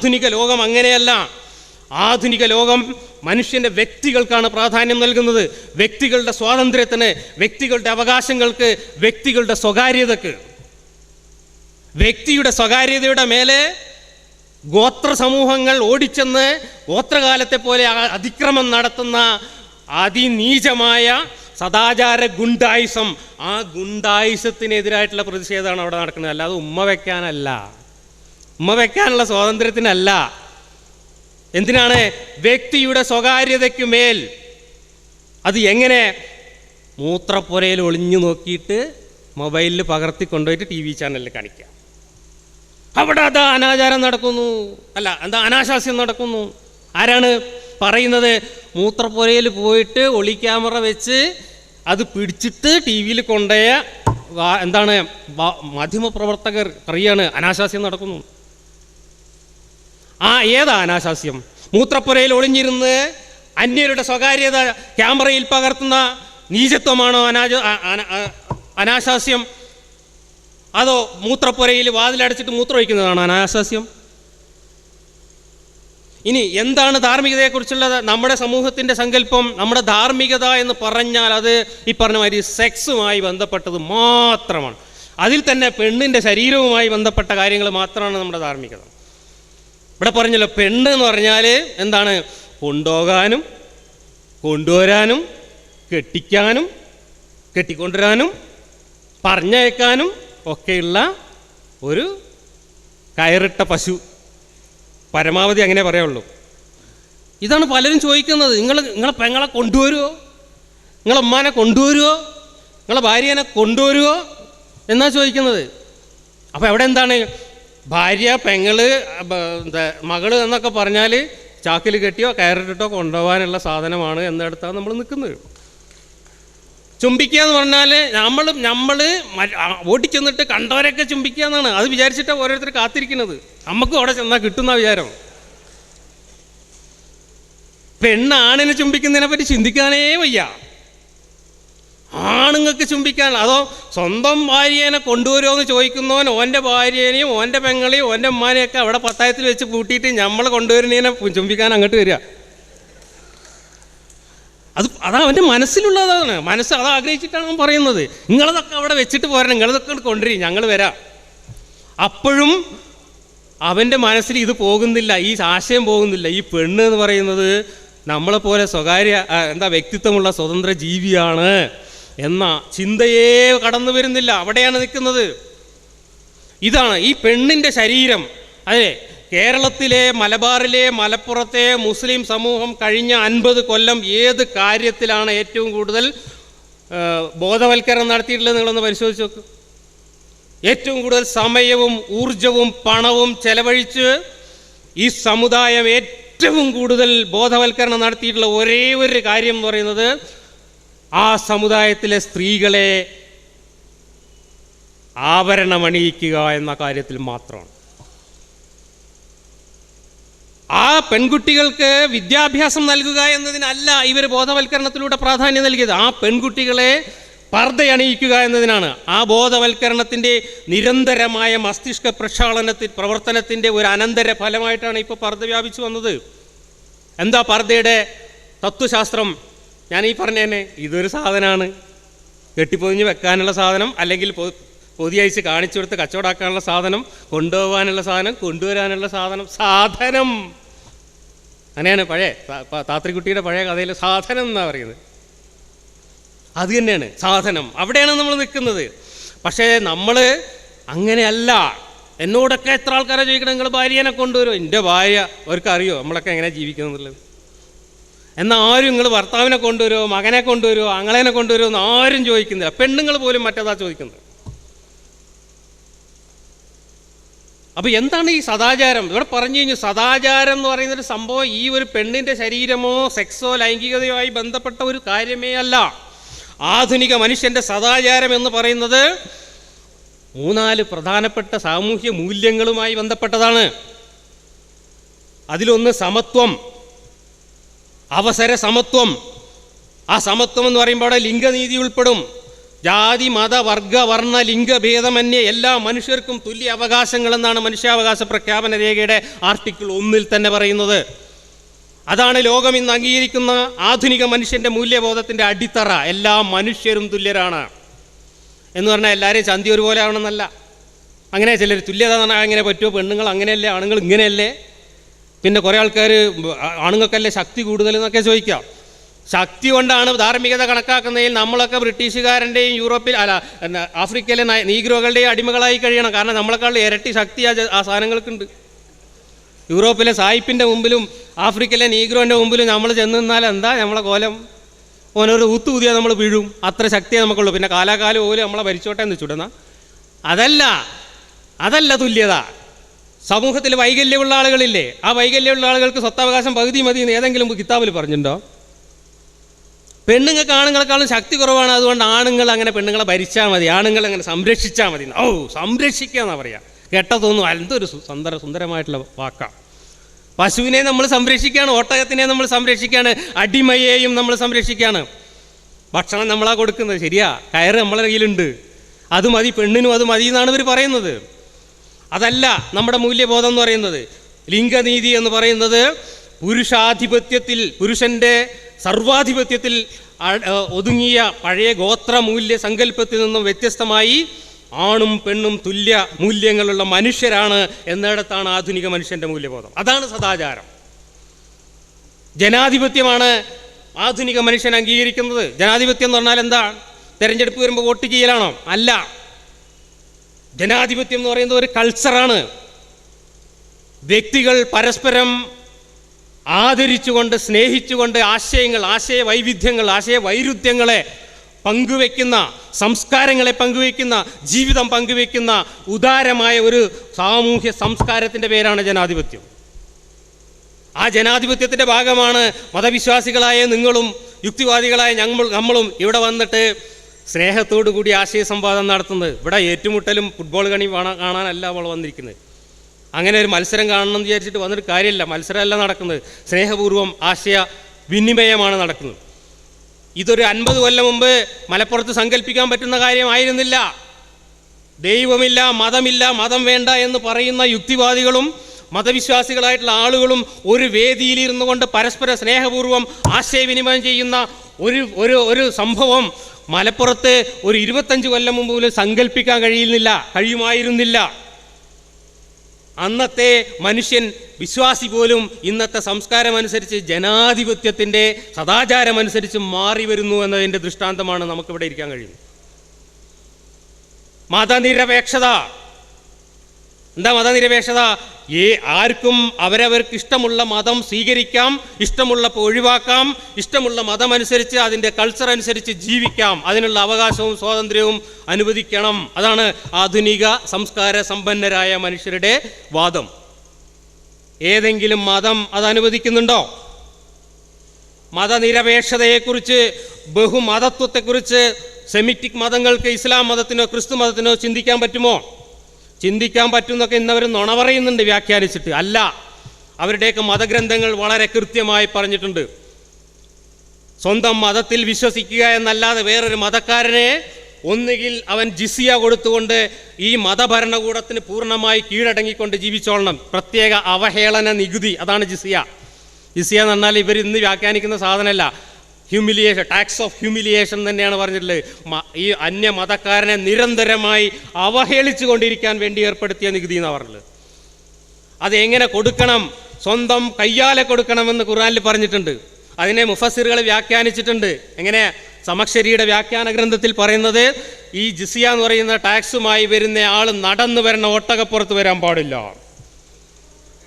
ആധുനിക ലോകം അങ്ങനെയല്ല. ആധുനിക ലോകം മനുഷ്യന്റെ വ്യക്തികൾക്കാണ് പ്രാധാന്യം നൽകുന്നത്. വ്യക്തികളുടെ സ്വാതന്ത്ര്യത്തിന് വ്യക്തികളുടെ അവകാശങ്ങൾക്ക് വ്യക്തികളുടെ സ്വകാര്യതക്ക്. വ്യക്തിയുടെ സ്വകാര്യതയുടെ മേലെ ഗോത്ര സമൂഹങ്ങൾ ഓടിച്ചെന്ന് ഗോത്രകാലത്തെ പോലെ അതിക്രമം നടത്തുന്ന അതിനീചമായ സദാചാര ഗുണ്ടായിസം. ആ ഗുണ്ടായിസത്തിനെതിരായിട്ടുള്ള പ്രതിഷേധമാണ് അവിടെ നടക്കുന്നത്. അല്ലാതെ ഉമ്മ വെക്കാനല്ല. ഉമ്മ വെക്കാനുള്ള സ്വാതന്ത്ര്യത്തിനല്ല. എന്തിനാണ് വ്യക്തിയുടെ സ്വകാര്യതയ്ക്ക് മേൽ അത് എങ്ങനെ മൂത്രപ്പുരയിൽ ഒളിഞ്ഞു നോക്കിയിട്ട് മൊബൈലിൽ പകർത്തി കൊണ്ടുപോയിട്ട് ടി വി ചാനലിൽ കാണിക്കാം. അവിടെ അതാ അനാചാരം നടക്കുന്നു. അല്ല എന്താ അനാശാസ്യം നടക്കുന്നു. ആരാണ് പറയുന്നത്? മൂത്രപ്പുരയിൽ പോയിട്ട് ഒളി ക്യാമറ വെച്ച് അത് പിടിച്ചിട്ട് ടി വിയിൽ കൊണ്ടുപോയ എന്താണ് മാധ്യമപ്രവർത്തകർ പറയാണ് അനാശാസ്യം നടക്കുന്നു. ആ ഏതാ അനാശാസ്യം? മൂത്രപ്പുരയിൽ ഒളിഞ്ഞിരുന്ന് അന്യരുടെ സ്വകാര്യത ക്യാമറയിൽ പകർത്തുന്ന നീചത്വമാണോ അനാജ അനാശാസ്യം? അതോ മൂത്രപ്പുരയിൽ വാതിലടച്ചിട്ട് മൂത്രമൊഴിക്കുന്നതാണോ അനാശാസ്യം? ഇനി എന്താണ് ധാർമ്മികതയെക്കുറിച്ചുള്ളത്? നമ്മുടെ സമൂഹത്തിന്റെ സങ്കല്പം നമ്മുടെ ധാർമ്മികത എന്ന് പറഞ്ഞാൽ അത് ഈ പറഞ്ഞ മാതിരി സെക്സുമായി ബന്ധപ്പെട്ടത് മാത്രമാണ്. അതിൽ തന്നെ പെണ്ണിന്റെ ശരീരവുമായി ബന്ധപ്പെട്ട കാര്യങ്ങൾ മാത്രമാണ് നമ്മുടെ ധാർമ്മികത. ഇവിടെ പറഞ്ഞല്ലോ പെണ്ണ് എന്ന് പറഞ്ഞാൽ എന്താണ്? കൊണ്ടുപോകാനും കൊണ്ടുവരാനും കെട്ടിക്കാനും കെട്ടിക്കൊണ്ടുവരാനും പറഞ്ഞയക്കാനും ഒക്കെയുള്ള ഒരു കയറിട്ട പശു. പരമാവധി അങ്ങനെ പറയുള്ളൂ ഇതാണ് പലരും ചോദിക്കുന്നത് നിങ്ങൾ നിങ്ങളെ പെങ്ങളെ കൊണ്ടുവരുമോ നിങ്ങളെ ഉമ്മാനെ കൊണ്ടുവരുമോ നിങ്ങളെ ഭാര്യനെ കൊണ്ടുവരുമോ എന്നാ ചോദിക്കുന്നത്. അപ്പോൾ അവിടെ എന്താണ്? ഭാര്യ പെങ്ങൾ എന്താ മകൾ എന്നൊക്കെ പറഞ്ഞാൽ ചാക്കിൽ കെട്ടിയോ കയറിട്ടിട്ടോ കൊണ്ടുപോകാനുള്ള സാധനമാണ് എന്നിടത്താണ് നമ്മൾ നിൽക്കുന്നത്. ചുംബിക്കുക എന്ന് പറഞ്ഞാൽ നമ്മൾ നമ്മൾ ഓടിച്ചെന്നിട്ട് കണ്ടവരൊക്കെ ചുംബിക്കുക എന്നാണ്. അത് വിചാരിച്ചിട്ടാണ് ഓരോരുത്തർ കാത്തിരിക്കുന്നത്. നമുക്കും അവിടെ ചെന്നാൽ കിട്ടുന്ന വിചാരം. പെണ്ണ് ആണിനെ ചുംബിക്കുന്നതിനെ പറ്റി ചിന്തിക്കാനേ വയ്യ. ആണുങ്ങൾക്ക് ചുംബിക്കാൻ. അതോ സ്വന്തം ഭാര്യേനെ കൊണ്ടുവരുമോ എന്ന് ചോദിക്കുന്നവൻ ഓന്റെ ഭാര്യേനെയും ഓന്റെ പെങ്ങളെയും ഓന്റെ ഉമ്മാനെയൊക്കെ അവിടെ പത്തായത്തിൽ വെച്ച് കൂട്ടിയിട്ട് നമ്മൾ കൊണ്ടുവരുന്നതിനെ ചുംബിക്കാൻ അങ്ങോട്ട് വരിക. അത് അതാ അവന്റെ മനസ്സിലുള്ളതാണ് മനസ്സ് അത് ആഗ്രഹിച്ചിട്ടാണ് അവൻ പറയുന്നത്. നിങ്ങളതൊക്കെ അവിടെ വെച്ചിട്ട് പോരണം. നിങ്ങളതൊക്കെ കൊണ്ടുവരും. ഞങ്ങൾ വരാം. അപ്പോഴും അവന്റെ മനസ്സിൽ ഇത് പോകുന്നില്ല. ഈ ആശയം പോകുന്നില്ല. ഈ പെണ്ണ് എന്ന് പറയുന്നത് നമ്മളെപ്പോലെ സ്വകാര്യ എന്താ വ്യക്തിത്വമുള്ള സ്വതന്ത്ര ജീവിയാണ്. എന്ന ചിന്തയേ കടന്നു വരുന്നില്ല. അവിടെയാണ് നിൽക്കുന്നത്. ഇതാണ് ഈ പെണ്ണിന്റെ ശരീരം. അതെ കേരളത്തിലെ മലബാറിലെ മലപ്പുറത്തെ മുസ്ലിം സമൂഹം കഴിഞ്ഞ അൻപത് കൊല്ലം ഏത് കാര്യത്തിലാണ് ഏറ്റവും കൂടുതൽ ബോധവൽക്കരണം നടത്തിയിട്ടുള്ളത് നിങ്ങളൊന്ന് പരിശോധിച്ച് നോക്ക്. ഏറ്റവും കൂടുതൽ സമയവും ഊർജവും പണവും ചെലവഴിച്ച് ഈ സമുദായം ഏറ്റവും കൂടുതൽ ബോധവൽക്കരണം നടത്തിയിട്ടുള്ള ഒരേ ഒരു കാര്യം എന്ന് പറയുന്നത് ആ സമുദായത്തിലെ സ്ത്രീകളെ ആഭരണമണിയിക്കുക എന്ന കാര്യത്തിൽ മാത്രമാണ്. ആ പെൺകുട്ടികൾക്ക് വിദ്യാഭ്യാസം നൽകുക എന്നതിനല്ല ഇവർ ബോധവൽക്കരണത്തിലൂടെ പ്രാധാന്യം നൽകിയത്. ആ പെൺകുട്ടികളെ പർദ്ദയണിയിക്കുക എന്നതിനാണ്. ആ ബോധവൽക്കരണത്തിന്റെ നിരന്തരമായ മസ്തിഷ്ക പ്രക്ഷാളനത്തിൽ പ്രവർത്തനത്തിന്റെ ഒരു അനന്തര ഫലമായിട്ടാണ് ഇപ്പോൾ പർദ്ദ വ്യാപിച്ചു വന്നത്. എന്താ പർദ്ദയുടെ തത്വശാസ്ത്രം? ഞാൻ ഈ പറഞ്ഞതന്നെ ഇതൊരു സാധനമാണ് കെട്ടിപ്പൊതിഞ്ഞ് വെക്കാനുള്ള സാധനം അല്ലെങ്കിൽ പൊതി അയച്ച് കാണിച്ചു കൊടുത്ത് കച്ചവടാക്കാനുള്ള സാധനം കൊണ്ടുപോകാനുള്ള സാധനം കൊണ്ടുവരാനുള്ള സാധനം സാധനം. അങ്ങനെയാണ് പഴയ താത്രിക്കുട്ടിയുടെ പഴയ കഥയിൽ സാധനം എന്നാണ് പറയുന്നത്. അത് തന്നെയാണ് സാധനം. അവിടെയാണ് നമ്മൾ നിൽക്കുന്നത്. പക്ഷേ നമ്മൾ അങ്ങനെയല്ല. എന്നോടൊക്കെ എത്ര ആൾക്കാരെ ചോദിക്കണം? നിങ്ങൾ ഭാര്യനെ കൊണ്ടുവരുമോ എന്റെ ഭാര്യ അവർക്കറിയോ നമ്മളൊക്കെ എങ്ങനെ ജീവിക്കുന്നത് എന്നുള്ളത് എന്നാൽ ആരും നിങ്ങൾ ഭർത്താവിനെ കൊണ്ടുവരുമോ മകനെ കൊണ്ടുവരുമോ അങ്ങളേനെ കൊണ്ടുവരുമോ എന്ന് ആരും ചോദിക്കുന്നില്ല. പെണ്ണുങ്ങൾ പോലും മറ്റേതാ ചോദിക്കുന്നത്. അപ്പോൾ എന്താണ് ഈ സദാചാരം? ഇവിടെ പറഞ്ഞു കഴിഞ്ഞു സദാചാരം എന്ന് പറയുന്ന ഒരു സംഭവം ഈ ഒരു പെണ്ണിന്റെ ശരീരമോ സെക്സോ ലൈംഗികതയോ ആയി ബന്ധപ്പെട്ട ഒരു കാര്യമേ അല്ല. ആധുനിക മനുഷ്യന്റെ സദാചാരം എന്ന് പറയുന്നത് മൂന്നാൽ പ്രധാനപ്പെട്ട സാമൂഹ്യ മൂല്യങ്ങളുമായി ബന്ധപ്പെട്ടതാണ്. അതിലൊന്ന് സമത്വം. അവസര സമത്വം. ആ സമത്വം എന്ന് പറയുമ്പോൾ അവിടെ ലിംഗനീതി ഉൾപ്പെടും. ജാതി മത വർഗ വർണ ലിംഗഭേദമന്യേ എല്ലാ മനുഷ്യർക്കും തുല്യ അവകാശങ്ങളെന്നാണ് മനുഷ്യാവകാശ പ്രഖ്യാപന രേഖയുടെ ആർട്ടിക്കിൾ ഒന്നിൽ തന്നെ പറയുന്നത്. അതാണ് ലോകം ഇന്ന് അംഗീകരിക്കുന്ന ആധുനിക മനുഷ്യന്റെ മൂല്യബോധത്തിന്റെ അടിത്തറ. എല്ലാ മനുഷ്യരും തുല്യരാണ്. എന്ന് പറഞ്ഞാൽ എല്ലാവരെയും ചന്തി ഒരുപോലെ ആവണമെന്നല്ല അങ്ങനെ ചിലർ തുല്യത എന്ന് പറഞ്ഞാൽ അങ്ങനെ പറ്റുമോ? പെണ്ണുങ്ങൾ അങ്ങനെയല്ലേ? ആണുങ്ങൾ ഇങ്ങനെയല്ലേ? പിന്നെ കുറേ ആൾക്കാർ ആണുങ്ങൾക്കല്ലേ ശക്തി കൂടുതൽ എന്നൊക്കെ ചോദിക്കാം ശക്തി കൊണ്ടാണ് ധാർമ്മികത കണക്കാക്കുന്നതിൽ നമ്മളൊക്കെ ബ്രിട്ടീഷുകാരന്റെയും യൂറോപ്പിൽ അല്ല ആഫ്രിക്കയിലെ നീഗ്രോകളുടെയും അടിമകളായി കഴിയണം. കാരണം നമ്മളെക്കാൾ ഇരട്ടി ശക്തി ആ സാധനങ്ങൾക്കുണ്ട്. യൂറോപ്പിലെ സായിപ്പിന്റെ മുമ്പിലും ആഫ്രിക്കയിലെ നീഗ്രോന്റെ മുമ്പിലും നമ്മൾ ചെന്ന് നിന്നാൽ എന്താ നമ്മളെ കോലം? ഓനൊരു ഊത്തു ഊതിയാൽ നമ്മൾ വീഴും. അത്ര ശക്തിയേ നമുക്കുള്ളൂ. പിന്നെ കാലാകാലം പോലും നമ്മളെ ഭരിച്ചോട്ടെ എന്ന് ചുടുന്ന. അതല്ല അതല്ല തുല്യത. സമൂഹത്തിൽ വൈകല്യമുള്ള ആളുകളില്ലേ? ആ വൈകല്യമുള്ള ആളുകൾക്ക് സ്വത്താവകാശം പകുതി മതി എന്ന് ഏതെങ്കിലും കിതാബിൽ പറഞ്ഞിട്ടുണ്ടോ? പെണ്ണുങ്ങൾക്ക് ആണുങ്ങളെക്കാളും ശക്തി കുറവാണ്. അതുകൊണ്ട് ആണുങ്ങൾ അങ്ങനെ പെണ്ണുങ്ങളെ ഭരിച്ചാൽ മതി. ആണുങ്ങൾ അങ്ങനെ സംരക്ഷിച്ചാൽ മതി. ഓ സംരക്ഷിക്കുക എന്നാ പറയാ. കെട്ടതൊന്നും അല്ലെന്തൊരു സുന്ദര സുന്ദരമായിട്ടുള്ള വാക്കാണ് പശുവിനെ നമ്മൾ സംരക്ഷിക്കുകയാണ് ഒട്ടകത്തിനെ നമ്മൾ സംരക്ഷിക്കുകയാണ് അടിമയെയും നമ്മൾ സംരക്ഷിക്കുകയാണ് ഭക്ഷണം നമ്മളാ കൊടുക്കുന്നത്. ശരിയാ. കയറ് നമ്മളെ കയ്യിലുണ്ട്. അത് മതി. പെണ്ണിനും അത് മതി എന്നാണ് ഇവർ പറയുന്നത്. അതല്ല നമ്മുടെ മൂല്യബോധം എന്ന് പറയുന്നത്. ലിംഗനീതി എന്ന് പറയുന്നത് പുരുഷാധിപത്യത്തിൽ പുരുഷന്റെ സർവാധിപത്യത്തിൽ ഒതുങ്ങിയ പഴയ ഗോത്ര മൂല്യ സങ്കല്പത്തിൽ നിന്നും വ്യത്യസ്തമായി ആണും പെണ്ണും തുല്യ മൂല്യങ്ങളുള്ള മനുഷ്യരാണ് എന്നിടത്താണ് ആധുനിക മനുഷ്യന്റെ മൂല്യബോധം. അതാണ് സദാചാരം. ജനാധിപത്യമാണ് ആധുനിക മനുഷ്യൻ അംഗീകരിക്കുന്നത്. ജനാധിപത്യം എന്ന് പറഞ്ഞാൽ എന്താ? തെരഞ്ഞെടുപ്പ് വരുമ്പോൾ വോട്ട് ചെയ്യലാണോ? അല്ല. ജനാധിപത്യം എന്ന് പറയുന്നത് ഒരു കൾച്ചറാണ് വ്യക്തികൾ പരസ്പരം ആദരിച്ചുകൊണ്ട് സ്നേഹിച്ചുകൊണ്ട് ആശയങ്ങൾ ആശയ വൈവിധ്യങ്ങൾ ആശയ വൈരുദ്ധ്യങ്ങളെ പങ്കുവെക്കുന്ന സംസ്കാരങ്ങളെ പങ്കുവെക്കുന്ന ജീവിതം പങ്കുവെക്കുന്ന ഉദാരമായ ഒരു സാമൂഹ്യ സംസ്കാരത്തിന്റെ പേരാണ് ജനാധിപത്യം. ആ ജനാധിപത്യത്തിന്റെ ഭാഗമാണ് മതവിശ്വാസികളായ നിങ്ങളും യുക്തിവാദികളായ ഞങ്ങൾ നമ്മളും ഇവിടെ വന്നിട്ട് സ്നേഹത്തോടു കൂടി ആശയ സംവാദം നടത്തുന്നത്. ഇവിടെ ഏറ്റുമുട്ടലും ഫുട്ബോൾ കണി കാണാനല്ല അവൾ വന്നിരിക്കുന്നത്. അങ്ങനെ ഒരു മത്സരം കാണണം എന്ന് വിചാരിച്ചിട്ട് വന്നിട്ട് കാര്യമില്ല മത്സരമല്ല നടക്കുന്നത്. സ്നേഹപൂർവം ആശയ വിനിമയമാണ് നടക്കുന്നത്. ഇതൊരു അൻപത് കൊല്ലം മുമ്പ് മലപ്പുറത്ത് സങ്കല്പിക്കാൻ പറ്റുന്ന കാര്യമായിരുന്നില്ല. ദൈവമില്ല മതമില്ല മതം വേണ്ട എന്ന് പറയുന്ന യുക്തിവാദികളും മതവിശ്വാസികളായിട്ടുള്ള ആളുകളും ഒരു വേദിയിലിരുന്നു കൊണ്ട് പരസ്പര സ്നേഹപൂർവം ആശയവിനിമയം ചെയ്യുന്ന ഒരു ഒരു ഒരു സംഭവം മലപ്പുറത്ത് ഒരു ഇരുപത്തഞ്ച് കൊല്ലം മുമ്പ് പോലും സങ്കല്പിക്കാൻ കഴിയുന്നില്ല കഴിയുമായിരുന്നില്ല. അന്നത്തെ മനുഷ്യൻ വിശ്വാസി പോലും ഇന്നത്തെ സംസ്കാരം അനുസരിച്ച് ജനാധിപത്യത്തിന്റെ സദാചാരമനുസരിച്ച് മാറി വരുന്നു എന്നതിന്റെ ദൃഷ്ടാന്തമാണ് നമുക്കിവിടെ ഇരിക്കാൻ കഴിയുന്നത്. മതനിരപേക്ഷത. എന്താ മതനിരപേക്ഷത? ഏ ആർക്കും അവരവർക്ക് ഇഷ്ടമുള്ള മതം സ്വീകരിക്കാം ഇഷ്ടമുള്ളപ്പോൾ ഒഴിവാക്കാം ഇഷ്ടമുള്ള മതമനുസരിച്ച് അതിന്റെ കൾച്ചർ അനുസരിച്ച് ജീവിക്കാം. അതിനുള്ള അവകാശവും സ്വാതന്ത്ര്യവും അനുവദിക്കണം. അതാണ് ആധുനിക സംസ്കാര സമ്പന്നരായ മനുഷ്യരുടെ വാദം. ഏതെങ്കിലും മതം അത് അനുവദിക്കുന്നുണ്ടോ? മതനിരപേക്ഷതയെക്കുറിച്ച് ബഹുമതത്വത്തെക്കുറിച്ച് സെമിറ്റിക് മതങ്ങൾക്ക് ഇസ്ലാം മതത്തിനോ ക്രിസ്തു മതത്തിനോ ചിന്തിക്കാൻ പറ്റുമോ? ചിന്തിക്കാൻ പറ്റുന്നൊക്കെ ഇന്നവർ നുണ പറയുന്നുണ്ട് വ്യാഖ്യാനിച്ചിട്ട്. അല്ല അവരുടെയൊക്കെ മതഗ്രന്ഥങ്ങൾ വളരെ കൃത്യമായി പറഞ്ഞിട്ടുണ്ട്. സ്വന്തം മതത്തിൽ വിശ്വസിക്കുക എന്നല്ലാതെ വേറൊരു മതക്കാരനെ ഒന്നുകിൽ അവൻ ജിസിയ കൊടുത്തുകൊണ്ട് ഈ മതഭരണകൂടത്തിന് പൂർണമായി കീഴടങ്ങിക്കൊണ്ട് ജീവിച്ചോളണം. പ്രത്യേക അവഹേളന നികുതി അതാണ് ജിസിയ. ജിസിയ എന്ന് പറഞ്ഞാൽ ഇവർ ഇന്ന് വ്യാഖ്യാനിക്കുന്ന സാധനമല്ല. ഹ്യൂമിലിയേഷൻ ടാക്സ് ഓഫ് ഹ്യൂമിലിയേഷൻ തന്നെയാണ് പറഞ്ഞിട്ടുള്ളത്. ഈ അന്യ മതക്കാരനെ നിരന്തരമായി അവഹേളിച്ചു കൊണ്ടിരിക്കാൻ വേണ്ടി ഏർപ്പെടുത്തിയ നികുതി എന്നാണ് പറഞ്ഞത് അത് എങ്ങനെ കൊടുക്കണം? സ്വന്തം കയ്യാലെ കൊടുക്കണമെന്ന് ഖുർആനിൽ പറഞ്ഞിട്ടുണ്ട്. അതിനെ മുഫസിറുകൾ വ്യാഖ്യാനിച്ചിട്ടുണ്ട്. എങ്ങനെ? സമക്ഷരിയുടെ വ്യാഖ്യാന ഗ്രന്ഥത്തിൽ പറയുന്നത് ഈ ജിസിയ എന്ന് പറയുന്ന ടാക്സുമായി വരുന്ന ആൾ നടന്നു വരണ ഒട്ടകപ്പുറത്ത് വരാൻ പാടില്ല.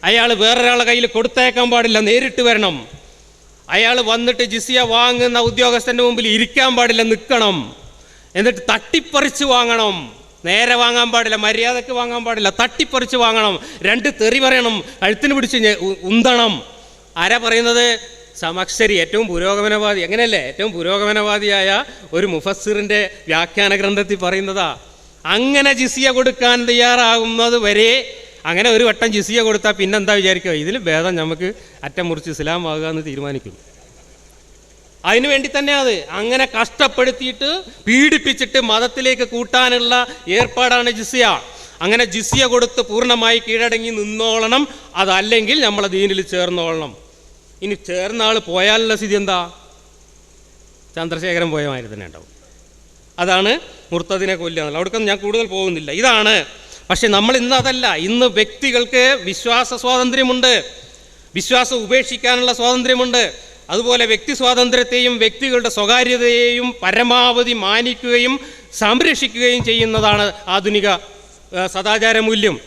അയാൾ വേറൊരാളെ കയ്യിൽ കൊടുത്തേക്കാൻ പാടില്ല നേരിട്ട് വരണം. അയാൾ വന്നിട്ട് ജിസിയ വാങ്ങുന്ന ഉദ്യോഗസ്ഥന്റെ മുമ്പിൽ ഇരിക്കാൻ പാടില്ല നിൽക്കണം. എന്നിട്ട് തട്ടിപ്പറിച്ച് വാങ്ങണം. നേരെ വാങ്ങാൻ പാടില്ല മര്യാദയ്ക്ക് വാങ്ങാൻ പാടില്ല തട്ടിപ്പറിച്ച് വാങ്ങണം. രണ്ട് തെറി പറയണം കഴുത്തിന് പിടിച്ച് ഉന്തണം. ആരാ പറയുന്നത്? സമക്ഷരി ഏറ്റവും പുരോഗമനവാദി. എങ്ങനെയല്ലേ? ഏറ്റവും പുരോഗമനവാദിയായ ഒരു മുഫസ്സിറിന്റെ വ്യാഖ്യാന ഗ്രന്ഥത്തിൽ പറയുന്നതാ അങ്ങനെ ജിസിയ കൊടുക്കാൻ തയ്യാറാകുന്നത് വരെ അങ്ങനെ ഒരു വട്ടം ജിസിയ കൊടുത്താൽ പിന്നെന്താ വിചാരിക്കുക? ഇതിൽ ഭേദം നമുക്ക് അറ്റം മുറിച്ച് ഇസ്ലാം ആകുക എന്ന് തീരുമാനിക്കും. അതിനു വേണ്ടി തന്നെ അത് അങ്ങനെ കഷ്ടപ്പെടുത്തിയിട്ട് പീഡിപ്പിച്ചിട്ട് മതത്തിലേക്ക് കൂട്ടാനുള്ള ഏർപ്പാടാണ് ജിസിയ. അങ്ങനെ ജിസിയ കൊടുത്ത് പൂർണമായി കീഴടങ്ങി നിന്നോളണം. അതല്ലെങ്കിൽ നമ്മളെ ദീനിൽ ചേർന്നോളണം. ഇനി ചേർന്ന ആൾ പോയാലുള്ള സ്ഥിതി എന്താ? ചന്ദ്രശേഖരൻ പോയ മാതിരി തന്നെ ഉണ്ടാവും. അതാണ് മുർത്തതിനെ കൊല്ലുക എന്നുള്ളത്. അവിടേക്കൊന്നും ഞാൻ കൂടുതൽ പോകുന്നില്ല. ഇതാണ് പക്ഷെ നമ്മൾ ഇന്ന് അതല്ല. ഇന്ന് വ്യക്തികൾക്ക് വിശ്വാസ സ്വാതന്ത്ര്യമുണ്ട്. വിശ്വാസം ഉപേക്ഷിക്കാനുള്ള സ്വാതന്ത്ര്യമുണ്ട്. അതുപോലെ വ്യക്തി സ്വാതന്ത്ര്യത്തെയും വ്യക്തികളുടെ സ്വകാര്യതയെയും പരമാവധി മാനിക്കുകയും സംരക്ഷിക്കുകയും ചെയ്യുന്നതാണ് ആധുനിക സദാചാര മൂല്യം.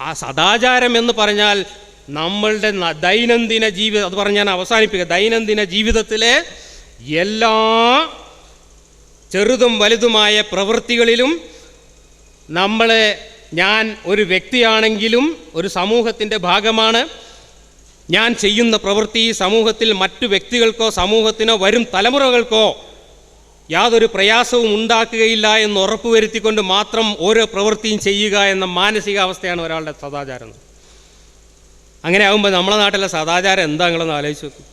ആ സദാചാരം എന്ന് പറഞ്ഞാൽ നമ്മളുടെ ദൈനംദിന ജീവിതം അത് പറഞ്ഞ് ഞാൻ അവസാനിപ്പിക്കുക ദൈനംദിന ജീവിതത്തിലെ എല്ലാ ചെറുതും വലുതുമായ പ്രവൃത്തികളിലും നമ്മൾ ഞാൻ ഒരു വ്യക്തിയാണെങ്കിലും ഒരു സമൂഹത്തിന്റെ ഭാഗമാണ്. ഞാൻ ചെയ്യുന്ന പ്രവൃത്തി സമൂഹത്തിൽ മറ്റു വ്യക്തികൾക്കോ സമൂഹത്തിനോ വരും തലമുറകൾക്കോ യാതൊരു പ്രയാസവും ഉണ്ടാക്കുകയില്ല എന്ന് ഉറപ്പുവരുത്തിക്കൊണ്ട് മാത്രം ഓരോ പ്രവൃത്തിയും ചെയ്യുക എന്ന മാനസികാവസ്ഥയാണ് ഒരാളുടെ സദാചാരം. അങ്ങനെ ആകുമ്പോൾ നമ്മളെ നാട്ടിലെ സദാചാരം എന്താ നിങ്ങളൊന്ന് ആലോചിച്ച് നോക്കും.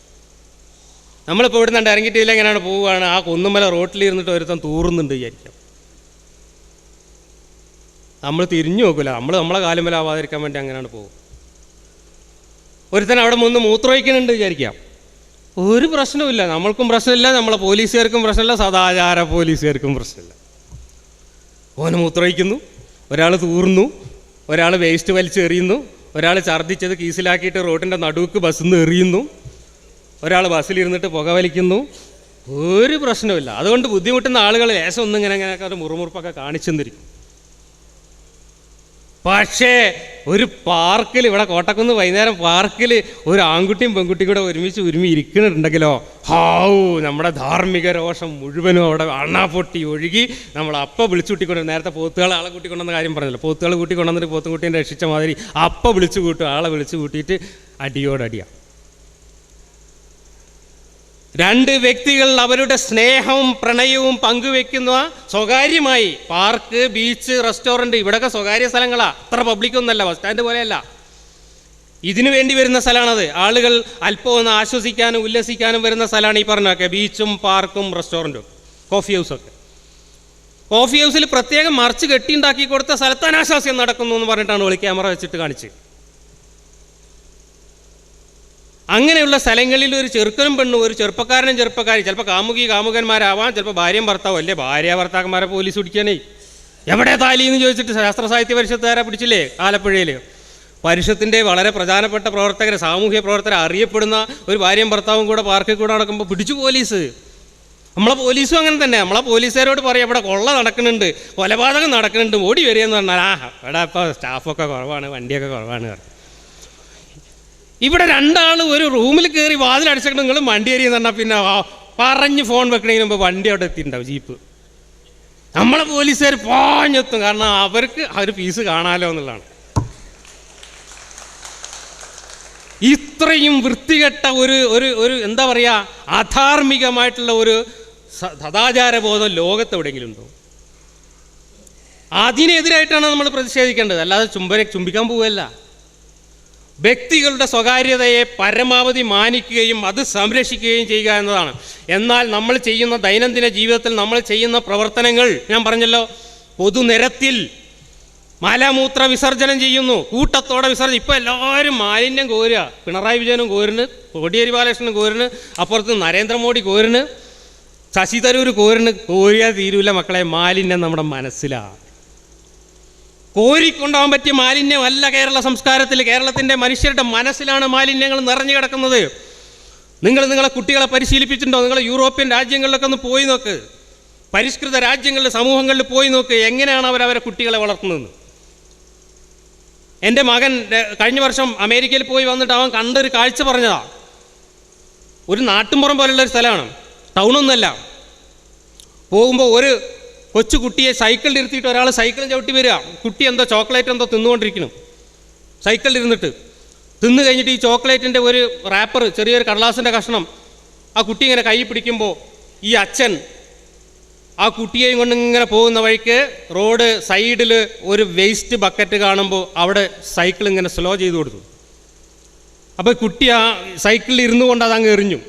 നമ്മളിപ്പോൾ ഇവിടെ നിന്ന് ഇറങ്ങിയിട്ടില്ല എങ്ങനെയാണ് പോവുകയാണ്? ആ കുന്നുമല റോട്ടിൽ ഇരുന്നിട്ട് ഒരുത്തൻ തൂറുന്നുണ്ട് വിചാരിക്കാം. നമ്മൾ തിരിഞ്ഞു നോക്കില്ല നമ്മൾ നമ്മളെ കാലം കാലുമലാവാതിരിക്കാൻ വേണ്ടി അങ്ങനെയാണ് പോകും ഒരുത്തൻ അവിടെ മുന്ന് മൂത്രമൊഴിക്കുന്നുണ്ട് വിചാരിക്കാം. ഒരു പ്രശ്നവുമില്ല. നമ്മൾക്കും പ്രശ്നമില്ല. നമ്മളെ പോലീസുകാർക്കും പ്രശ്നമില്ല. സദാചാര പോലീസുകാർക്കും പ്രശ്നമില്ല. ഓന് മൂത്രമൊഴിക്കുന്നു. ഒരാൾ തൂർന്നു. ഒരാൾ വേസ്റ്റ് വലിച്ചെറിയുന്നു ഒരാൾ ഛർദ്ദിച്ചത് കീസിലാക്കിയിട്ട് റോഡിന്റെ നടുക്ക് ബസ്സിൽ നിന്ന് എറിയുന്നു. ഒരാൾ ബസ്സിലിരുന്നിട്ട് പുക വലിക്കുന്നു. ഒരു പ്രശ്നമില്ല അതുകൊണ്ട് ബുദ്ധിമുട്ടുന്ന ആളുകൾ ലേശം ഒന്നും ഇങ്ങനെ ഇങ്ങനെയൊക്കെ ഒരു മുറുമുറുപ്പൊക്കെ കാണിച്ചു തന്നിരിക്കും പക്ഷേ ഒരു പാർക്കിൽ ഇവിടെ കോട്ടക്കുന്ന് വൈകുന്നേരം പാർക്കിൽ ഒരു ആൺകുട്ടിയും പെൺകുട്ടിയും കൂടെ ഒരുമിച്ച് ഒരുമി ഇരിക്കുന്നുണ്ടെങ്കിലോ ഹാവു നമ്മുടെ ധാർമ്മിക രോഷം മുഴുവനും അവിടെ അണ്ണാപ്പൊട്ടി ഒഴുകി നമ്മൾ അപ്പം വിളിച്ചു കൂട്ടിക്കൊണ്ട് നേരത്തെ പോത്തുകളെ ആളെ കൂട്ടിക്കൊണ്ടെന്ന കാര്യം പറഞ്ഞല്ലോ. പോത്തുകൾ കൂട്ടിക്കൊണ്ടെന്നിട്ട് പോത്തും രക്ഷിച്ച മാതിരി അപ്പം വിളിച്ചു കൂട്ടും ആളെ വിളിച്ചു കൂട്ടിയിട്ട് അടിയോടടിയാണ് രണ്ട് വ്യക്തികൾ അവരുടെ സ്നേഹവും പ്രണയവും പങ്കുവെക്കുന്ന സ്വകാര്യമായി പാർക്ക് ബീച്ച് റെസ്റ്റോറന്റ് ഇവിടെയൊക്കെ സ്വകാര്യ സ്ഥലങ്ങളാണ് അത്ര പബ്ലിക് ഒന്നല്ല ബസ് സ്റ്റാൻഡ് പോലെയല്ല. ഇതിനു വേണ്ടി വരുന്ന സ്ഥലമാണത് ആളുകൾ അല്പം ഒന്ന് ആശ്വസിക്കാനും ഉല്ലസിക്കാനും വരുന്ന സ്ഥലമാണ് ഈ പറഞ്ഞൊക്കെ ബീച്ചും പാർക്കും റെസ്റ്റോറന്റും കോഫി ഹൗസൊക്കെ. കോഫി ഹൗസിൽ പ്രത്യേകം മറിച്ച് കെട്ടിയുണ്ടാക്കി കൊടുത്ത സ്ഥലത്ത് അനാശാസ്യം നടക്കുന്നു എന്ന് പറഞ്ഞിട്ടാണ് വിളി ക്യാമറ വെച്ചിട്ട് കാണിച്ച് അങ്ങനെയുള്ള സ്ഥലങ്ങളിൽ ഒരു ചെറുക്കനും പെണ്ണും ഒരു ചെറുപ്പക്കാരനും ചെറുപ്പക്കാരി ചിലപ്പോൾ കാമുകി കാമുകന്മാരാവാം ചിലപ്പോൾ ഭാര്യയും ഭർത്താവും അല്ലേ? ഭാര്യ ഭർത്താക്കന്മാരെ പോലീസ് പിടിക്കാനേ. എവിടെ താലി എന്ന് ചോദിച്ചിട്ട് ശാസ്ത്ര സാഹിത്യ പരിഷത്തുകാരെ പിടിച്ചില്ലേ ആലപ്പുഴയിൽ പരിഷത്തിന്റെ വളരെ പ്രധാനപ്പെട്ട പ്രവർത്തകർ സാമൂഹ്യ പ്രവർത്തകർ അറിയപ്പെടുന്ന ഒരു ഭാര്യയും ഭർത്താവും കൂടെ പാർക്കിൽ കൂടെ നടക്കുമ്പോൾ പിടിച്ചു പോലീസ്. നമ്മളെ പോലീസും അങ്ങനെ തന്നെ. നമ്മളെ പോലീസുകാരോട് പറയും ഇവിടെ കൊള്ള നടക്കുന്നുണ്ട് കൊലപാതകം നടക്കുന്നുണ്ട് ഓടി വരികയെന്ന് പറഞ്ഞാൽ ആ ഇവിടെ ഇപ്പോൾ സ്റ്റാഫൊക്കെ കുറവാണ് വണ്ടിയൊക്കെ കുറവാണ്. പറയും. ഇവിടെ രണ്ടാൾ ഒരു റൂമിൽ കയറി വാതിൽ അടച്ചിട്ട് നിങ്ങൾ വണ്ടി എറിയെന്ന് പറഞ്ഞാൽ പിന്നെ പറഞ്ഞ് ഫോൺ വെക്കണതിന് മുമ്പ് വണ്ടി അവിടെ എത്തിയിട്ടുണ്ടാവും ജീപ്പ്. നമ്മളെ പോലീസുകാർ പാഞ്ഞെത്തും. കാരണം അവർക്ക് അവർ ഫീസ് കാണാലോ എന്നുള്ളതാണ്. ഇത്രയും വൃത്തികെട്ട ഒരു ഒരു ഒരു എന്താ പറയുക അധാർമികമായിട്ടുള്ള ഒരു സദാചാര ബോധം ലോകത്ത് എവിടെയെങ്കിലും ഉണ്ടോ അതിനെതിരായിട്ടാണ് നമ്മൾ പ്രതിഷേധിക്കേണ്ടത്. അല്ലാതെ ചുംബനെ ചുംബിക്കാൻ പോവുകയല്ല. വ്യക്തികളുടെ സ്വകാര്യതയെ പരമാവധി മാനിക്കുകയും അത് സംരക്ഷിക്കുകയും ചെയ്യുക എന്നതാണ്. എന്നാൽ നമ്മൾ ചെയ്യുന്ന ദൈനംദിന ജീവിതത്തിൽ നമ്മൾ ചെയ്യുന്ന പ്രവർത്തനങ്ങൾ ഞാൻ പറഞ്ഞല്ലോ പൊതുനിരത്തിൽ മലമൂത്ര വിസർജനം ചെയ്യുന്നു കൂട്ടത്തോടെ വിസർജനം. ഇപ്പോൾ എല്ലാവരും മാലിന്യം കോരുക. പിണറായി വിജയനും കോരുന്നു കോടിയേരി ബാലകൃഷ്ണനും കോരുന്നു അപ്പുറത്ത് നരേന്ദ്രമോദി കോരുന്നു ശശി തരൂർ കോരുന്നു. കോരിയാൽ തീരൂല മക്കളെ മാലിന്യം നമ്മുടെ മനസ്സിലാണ്. കോരിക്കൊണ്ടാവാൻ പറ്റിയ മാലിന്യമല്ല കേരള സംസ്കാരത്തിൽ. കേരളത്തിന്റെ മനുഷ്യരുടെ മനസ്സിലാണ് മാലിന്യങ്ങൾ നിറഞ്ഞു കിടക്കുന്നത്. നിങ്ങൾ നിങ്ങളെ കുട്ടികളെ പരിശീലിപ്പിച്ചിട്ടുണ്ടോ? നിങ്ങൾ യൂറോപ്യൻ രാജ്യങ്ങളിലൊക്കെ ഒന്ന് പോയി നോക്ക്. പരിഷ്കൃത രാജ്യങ്ങളിൽ സമൂഹങ്ങളിൽ പോയി നോക്ക്. എങ്ങനെയാണ് അവർ അവരെ കുട്ടികളെ വളർത്തുന്നത്? എന്റെ മകൻ കഴിഞ്ഞ വർഷം അമേരിക്കയിൽ പോയി വന്നിട്ട് അവൻ കണ്ടൊരു കാഴ്ച പറഞ്ഞതാ. ഒരു നാട്ടുമ്പുറം പോലുള്ള ഒരു സ്ഥലമാണ്. ടൗണൊന്നുമല്ല. പോകുമ്പോൾ ഒരു കൊച്ചു കുട്ടിയെ സൈക്കിളിൽ ഇരുത്തിയിട്ട് ഒരാൾ സൈക്കിളിൽ ചവിട്ടി വരിക. കുട്ടി എന്തോ ചോക്ലേറ്റ് എന്തോ തിന്നുകൊണ്ടിരിക്കണം സൈക്കിളിൽ ഇരുന്നിട്ട് തിന്നു കഴിഞ്ഞിട്ട് ഈ ചോക്ലേറ്റിന്റെ ഒരു റാപ്പർ ചെറിയൊരു കടലാസിന്റെ കഷ്ണം ആ കുട്ടി ഇങ്ങനെ കൈ പിടിക്കുമ്പോൾ ഈ അച്ഛൻ ആ കുട്ടിയെയും കൊണ്ട് ഇങ്ങനെ പോകുന്ന വഴിക്ക് റോഡ് സൈഡിൽ ഒരു വേസ്റ്റ് ബക്കറ്റ് കാണുമ്പോൾ അവിടെ സൈക്കിൾ ഇങ്ങനെ സ്ലോ ചെയ്ത് കൊടുത്തു. അപ്പോൾ കുട്ടി ആ സൈക്കിളിൽ ഇരുന്നു കൊണ്ട് അതങ്ങ് എറിഞ്ഞു.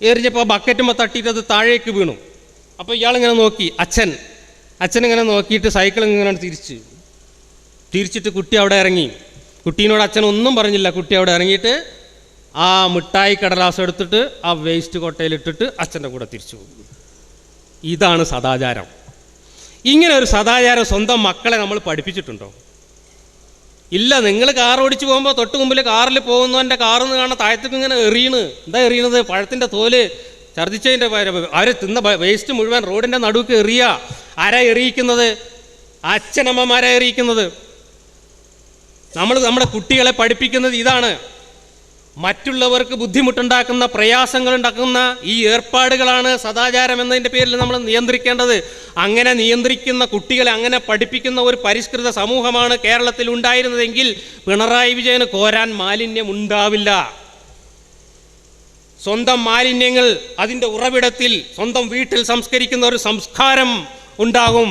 എറിഞ്ഞപ്പോൾ ആ ബക്കറ്റുമ്പോൾ തട്ടിയിട്ട് അത് താഴേക്ക് വീണു. അപ്പോൾ ഇയാളിങ്ങനെ നോക്കി അച്ഛൻ. അച്ഛൻ ഇങ്ങനെ നോക്കിയിട്ട് സൈക്കിൾ ഇങ്ങനെ തിരിച്ച്. തിരിച്ചിട്ട് കുട്ടി അവിടെ ഇറങ്ങി. കുട്ടീനോട് അച്ഛൻ ഒന്നും പറഞ്ഞില്ല കുട്ടി അവിടെ ഇറങ്ങിയിട്ട് ആ മിഠായി കടലാസ് എടുത്തിട്ട് ആ വേസ്റ്റ് കൊട്ടയിലിട്ടിട്ട് അച്ഛന്റെ കൂടെ തിരിച്ചു പോകും. ഇതാണ് സദാചാരം. ഇങ്ങനെ ഒരു സദാചാരം സ്വന്തം മക്കളെ നമ്മൾ പഠിപ്പിച്ചിട്ടുണ്ടോ? ഇല്ല നിങ്ങൾ കാർ ഓടിച്ചു പോകുമ്പോൾ തൊട്ട് മുമ്പിൽ കാറിൽ പോകുന്നവന്റെ കാറിൽ നിന്ന് കാണാൻ താഴത്തേക്ക് ഇങ്ങനെ എറിയണ്. എന്താ എറിയണത്? പഴത്തിന്റെ തോൽ. ഛർദിച്ചതിന്റെ അവർ തിന്ന വേസ്റ്റ് മുഴുവൻ റോഡിന്റെ നടുക്ക് എറിയ. ആരാ എറിയിക്കുന്നത്? അച്ഛനമ്മമാരെ എറിയിക്കുന്നത്? നമ്മൾ നമ്മുടെ കുട്ടികളെ പഠിപ്പിക്കുന്നത് ഇതാണ്. മറ്റുള്ളവർക്ക് ബുദ്ധിമുട്ടുണ്ടാക്കുന്ന പ്രയാസങ്ങൾ ഉണ്ടാക്കുന്ന ഈ ഏർപ്പാടുകളാണ് സദാചാരം എന്നതിന്റെ പേരിൽ നമ്മൾ നിയന്ത്രിക്കേണ്ടത്. അങ്ങനെ നിയന്ത്രിക്കുന്ന കുട്ടികളെ അങ്ങനെ പഠിപ്പിക്കുന്ന ഒരു പരിഷ്കൃത സമൂഹമാണ് കേരളത്തിൽ ഉണ്ടായിരുന്നതെങ്കിൽ പിണറായി വിജയന് കോരാൻ മാലിന്യം ഉണ്ടാവില്ല. സ്വന്തം മാലിന്യങ്ങൾ അതിന്റെ ഉറവിടത്തിൽ സ്വന്തം വീട്ടിൽ സംസ്കരിക്കുന്ന ഒരു സംസ്കാരം ഉണ്ടാകും.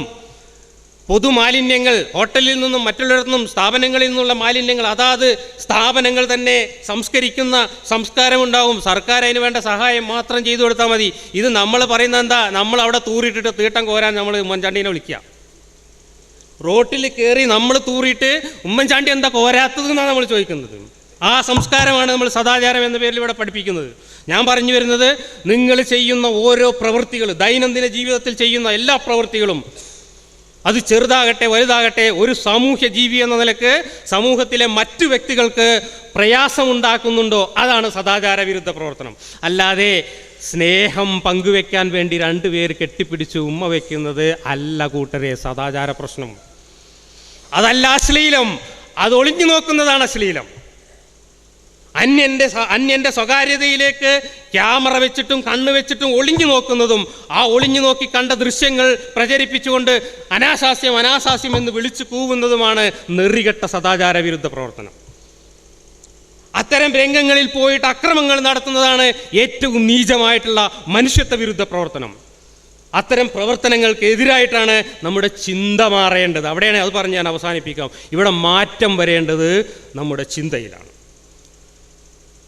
പൊതുമാലിന്യങ്ങൾ ഹോട്ടലിൽ നിന്നും മറ്റുള്ളിടത്തു സ്ഥാപനങ്ങളിൽ നിന്നുള്ള മാലിന്യങ്ങൾ അതാത് സ്ഥാപനങ്ങൾ തന്നെ സംസ്കരിക്കുന്ന സംസ്കാരമുണ്ടാവും സർക്കാർ അതിന് വേണ്ട സഹായം മാത്രം ചെയ്തു കൊടുത്താൽ മതി. ഇത് നമ്മൾ പറയുന്നത് എന്താ? നമ്മൾ അവിടെ തൂറിയിട്ടിട്ട് തീട്ടം കോരാൻ നമ്മൾ ഉമ്മൻചാണ്ടിനെ വിളിക്കുക. റോട്ടിൽ കയറി നമ്മൾ തൂറിയിട്ട് ഉമ്മൻചാണ്ടി എന്താ കോരാത്തത് എന്നാണ് നമ്മൾ ചോദിക്കുന്നത്. ആ സംസ്കാരമാണ് നമ്മൾ സദാചാരം എന്ന പേരിൽ ഇവിടെ പഠിപ്പിക്കുന്നത്. ഞാൻ പറഞ്ഞു വരുന്നത് നിങ്ങൾ ചെയ്യുന്ന ഓരോ പ്രവൃത്തികൾ ദൈനംദിന ജീവിതത്തിൽ ചെയ്യുന്ന എല്ലാ പ്രവൃത്തികളും അത് ചെറുതാകട്ടെ വലുതാകട്ടെ ഒരു സാമൂഹ്യ ജീവി എന്ന നിലയ്ക്ക് സമൂഹത്തിലെ മറ്റു വ്യക്തികൾക്ക് പ്രയാസമുണ്ടാക്കുന്നുണ്ടോ? അതാണ് സദാചാര വിരുദ്ധ പ്രവർത്തനം. അല്ലാതെ സ്നേഹം പങ്കുവെക്കാൻ വേണ്ടി രണ്ടുപേർ കെട്ടിപ്പിടിച്ച് ഉമ്മ വയ്ക്കുന്നത് അല്ല കൂട്ടരെ സദാചാര പ്രശ്നം. അതല്ല അശ്ലീലം. അത് ഒളിഞ്ഞു നോക്കുന്നതാണ് അശ്ലീലം. അന്യന്റെ അന്യന്റെ സ്വകാര്യതയിലേക്ക് ക്യാമറ വെച്ചിട്ടും കണ്ണ് വെച്ചിട്ടും ഒളിഞ്ഞു നോക്കുന്നതും ആ ഒളിഞ്ഞു നോക്കി കണ്ട ദൃശ്യങ്ങൾ പ്രചരിപ്പിച്ചുകൊണ്ട് അനാശാസ്യം അനാശാസ്യം എന്ന് വിളിച്ചു കൂവുന്നതുമാണ് നെറികെട്ട സദാചാര വിരുദ്ധ പ്രവർത്തനം. അത്തരം രംഗങ്ങളിൽ പോയിട്ട് അക്രമങ്ങൾ നടത്തുന്നതാണ് ഏറ്റവും നീചമായിട്ടുള്ള മനുഷ്യത്വ വിരുദ്ധ പ്രവർത്തനം. അത്തരം പ്രവർത്തനങ്ങൾക്ക് എതിരായിട്ടാണ് നമ്മുടെ ചിന്ത മാറേണ്ടത്. അവിടെയാണ് അത് പറഞ്ഞ് ഞാൻ അവസാനിപ്പിക്കാം. ഇവിടെ മാറ്റം വരേണ്ടത് നമ്മുടെ ചിന്തയിലാണ്.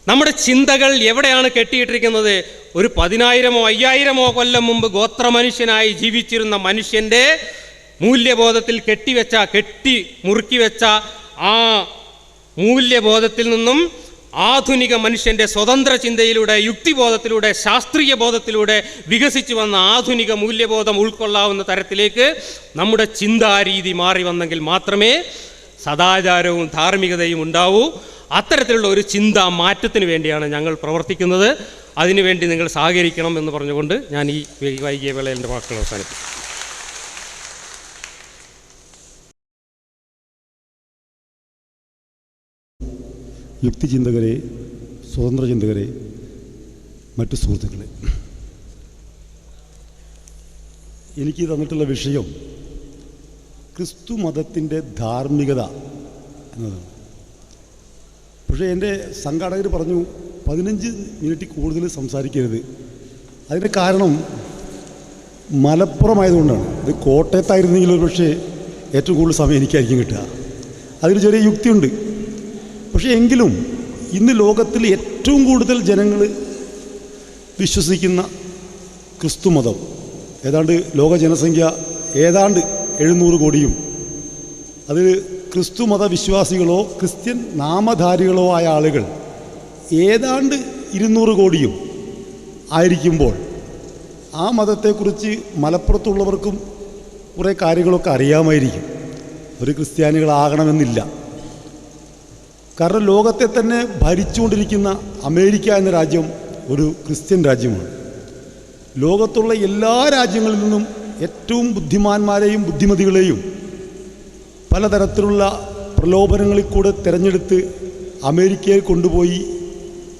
നമ്മുടെ ചിന്തകൾ എവിടെയാണ് കെട്ടിയിട്ടിരിക്കുന്നത്? ഒരു പതിനായിരമോ അയ്യായിരമോ കൊല്ലം മുമ്പ് ഗോത്രമനുഷ്യനായി ജീവിച്ചിരുന്ന മനുഷ്യന്റെ മൂല്യബോധത്തിൽ കെട്ടിവെച്ച കെട്ടി മുറുക്കി വെച്ച ആ മൂല്യബോധത്തിൽ നിന്നും ആധുനിക മനുഷ്യന്റെ സ്വതന്ത്ര ചിന്തയിലൂടെ യുക്തിബോധത്തിലൂടെ ശാസ്ത്രീയ ബോധത്തിലൂടെ വികസിച്ചു വന്ന ആധുനിക മൂല്യബോധം ഉൾക്കൊള്ളാവുന്ന തരത്തിലേക്ക് നമ്മുടെ ചിന്താരീതി മാറി വന്നെങ്കിൽ മാത്രമേ സദാചാരവും ധാർമ്മികതയും ഉണ്ടാവൂ. അത്തരത്തിലുള്ള ഒരു ചിന്ത മാറ്റത്തിന് വേണ്ടിയാണ് ഞങ്ങൾ പ്രവർത്തിക്കുന്നത്. അതിനുവേണ്ടി നിങ്ങൾ സഹകരിക്കണം എന്ന് പറഞ്ഞുകൊണ്ട് ഞാൻ ഈ വൈകിയ വേളയിൽ എന്റെ വാക്കുകൾ അവസാനിപ്പിക്കും യുക്തിചിന്തകരെ സ്വതന്ത്ര ചിന്തകരെ മറ്റു സുഹൃത്തുക്കളെ. എനിക്ക് തന്നിട്ടുള്ള വിഷയം ക്രിസ്തു മതത്തിന്റെ ധാർമ്മികത എന്നതാണ്. പക്ഷേ എന്റെ സംഘാടകർ പറഞ്ഞു പതിനഞ്ച് മിനിറ്റ് കൂടുതൽ സംസാരിക്കരുത്. അതിന്റെ കാരണം മലപ്പുറമായതുകൊണ്ടാണ്. ഇത് കോട്ടയത്തായിരുന്നെങ്കിൽ ഒരു പക്ഷേ ഏറ്റവും കൂടുതൽ സമയം എനിക്കായിരിക്കും കിട്ടുക. അതിന് ചെറിയ യുക്തിയുണ്ട്. പക്ഷേ എങ്കിലും ഇന്ന് ലോകത്തിൽ ഏറ്റവും കൂടുതൽ ജനങ്ങൾ വിശ്വസിക്കുന്ന ക്രിസ്തു മതം. ഏതാണ്ട് ലോക ജനസംഖ്യ ഏതാണ്ട് എഴുന്നൂറ് കോടിയും. അതിൽ ക്രിസ്തുമത വിശ്വാസികളോ ക്രിസ്ത്യൻ നാമധാരികളോ ആയ ആളുകൾ ഏതാണ്ട് ഇരുന്നൂറ് കോടിയും ആയിരിക്കുമ്പോൾ ആ മതത്തെക്കുറിച്ച് മലപ്പുറത്തുള്ളവർക്കും കുറേ കാര്യങ്ങളൊക്കെ അറിയാമായിരിക്കും. ഒരു ക്രിസ്ത്യാനികളാകണമെന്നില്ല. കാരണം ലോകത്തെ തന്നെ ഭരിച്ചുകൊണ്ടിരിക്കുന്ന അമേരിക്ക എന്ന രാജ്യം ഒരു ക്രിസ്ത്യൻ രാജ്യമാണ്. ലോകത്തുള്ള എല്ലാ രാജ്യങ്ങളിൽ നിന്നും ഏറ്റവും ബുദ്ധിമാന്മാരെയും ബുദ്ധിമതികളെയും പലതരത്തിലുള്ള പ്രലോഭനങ്ങളിൽ കൂടെ തിരഞ്ഞെടുത്ത് അമേരിക്കയിൽ കൊണ്ടുപോയി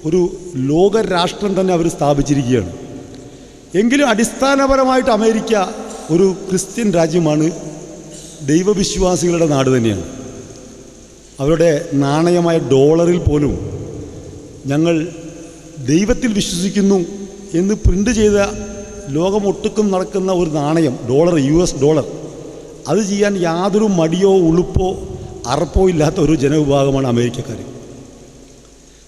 ഒരു ലോകരാഷ്ട്രം തന്നെ അവർ സ്ഥാപിച്ചിരിക്കുകയാണ്. എങ്കിലും അടിസ്ഥാനപരമായിട്ട് അമേരിക്ക ഒരു ക്രിസ്ത്യൻ രാജ്യമാണ്. ദൈവവിശ്വാസികളുടെ നാട് തന്നെയാണ്. അവരുടെ നാണയമായ ഡോളറിൽ പോലും ഞങ്ങൾ ദൈവത്തിൽ വിശ്വസിക്കുന്നു എന്ന് പ്രിന്റ് ചെയ്ത ലോകമൊട്ടുക്കും നടക്കുന്ന ഒരു നാണയം ഡോളർ യു എസ് ഡോളർ. അത് ചെയ്യാൻ യാതൊരു മടിയോ ഉളുപ്പോ അറപ്പോ ഇല്ലാത്ത ഒരു ജനവിഭാഗമാണ് അമേരിക്കക്കാർ